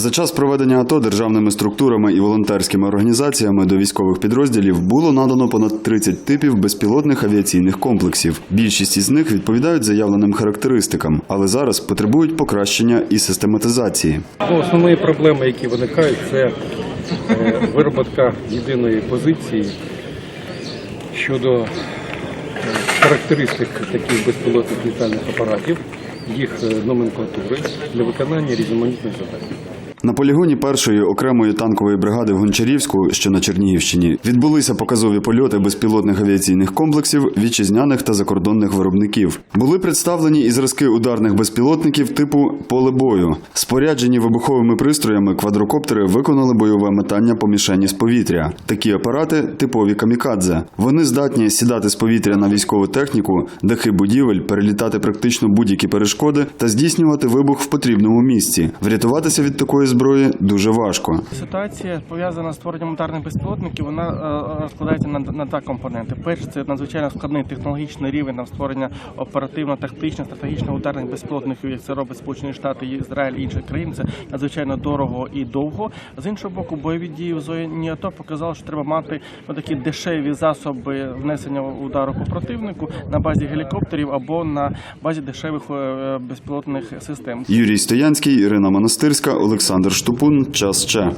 За час проведення АТО державними структурами і волонтерськими організаціями до військових підрозділів було надано понад 30 типів безпілотних авіаційних комплексів. Більшість із них відповідають заявленим характеристикам, але зараз потребують покращення і систематизації. Ну, Основні проблеми, які виникають, це е, вироботка єдиної позиції щодо е, характеристик таких безпілотних літальних апаратів, їх е, номенклатури для виконання різноманітних завдань. На полігоні першої окремої танкової бригади в Гончарівську, що на Чернігівщині, відбулися показові польоти безпілотних авіаційних комплексів вітчизняних та закордонних виробників. Були представлені і зразки ударних безпілотників типу поле бою. Споряджені вибуховими пристроями квадрокоптери виконали бойове метання по мішені з повітря. Такі апарати типові камікадзе. Вони здатні сідати з повітря на військову техніку, дахи будівель, перелітати практично будь-які перешкоди та здійснювати вибух в потрібному місці. Врятуватися від такої зброї дуже важко. Ситуація пов'язана з створенням ударних безпілотників. Вона е, розкладається на, на два компоненти. Перший це надзвичайно складний технологічний рівень там створення оперативно-тактичних стратегічних ударних безпілотників, як це робить Сполучені Штати, Ізраїль і інші країни. Це надзвичайно дорого і довго. З іншого боку, бойові дії в зоні АТО показали, що треба мати ну, такі дешеві засоби внесення удару по противнику на базі гелікоптерів або на базі дешевих е, безпілотних систем. Юрій Стоянський, Ірина Монастирська, Олександр Штупун. Час ще.